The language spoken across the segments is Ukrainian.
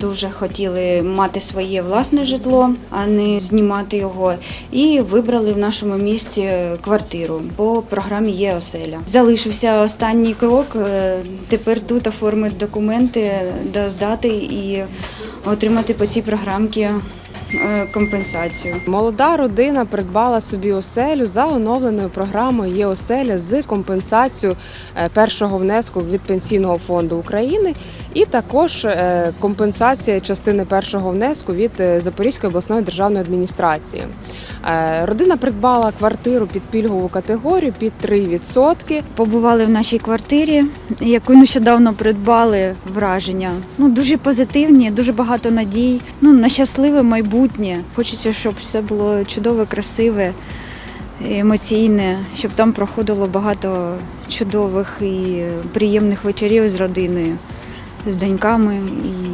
Дуже хотіли мати своє власне житло, а не знімати його. І вибрали в нашому місті квартиру по програмі є оселя. Залишився останній крок. е, Тепер тут оформити документи до здати і отримати по цій програмці компенсацію. Молода родина придбала собі оселю за оновленою програмою є оселя з компенсацією е, першого внеску від пенсійного фонду України і також е, компенсація частини першого внеску від е, Запорізької обласної державної адміністрації. Е, Родина придбала квартиру під пільгову категорію під 3%. Побували в нашій квартирі, яку нещодавно придбали враження. Ну дуже позитивні, дуже багато надій. Ну на щасливе майбутнє. Хочеться, щоб все було чудове, красиве, емоційне, щоб там проходило багато чудових і приємних вечорів з родиною, з доньками і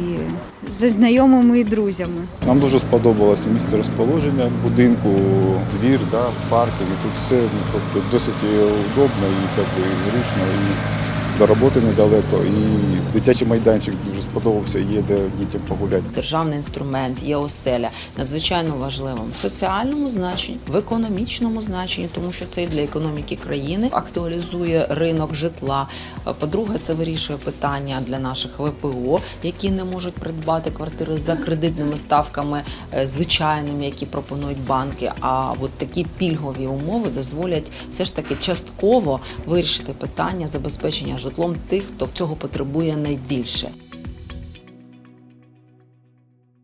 зі знайомими і друзями. Нам дуже сподобалось місце розположення будинку, двір, да, парки. І тут все ну, тобто, досить удобно і, би, і зручно, і до роботи недалеко. І дитячий майданчик дуже сподобався, є де дітям погуляти. Державний інструмент є оселя надзвичайно важливим в соціальному значенні, в економічному значенні, тому що це і для економіки країни актуалізує ринок житла. По-друге, це вирішує питання для наших ВПО, які не можуть придбати квартири за кредитними ставками е, звичайними, які пропонують банки. А от такі пільгові умови дозволять все ж таки частково вирішити питання забезпечення житлом тих, хто в цього потребує найбільше.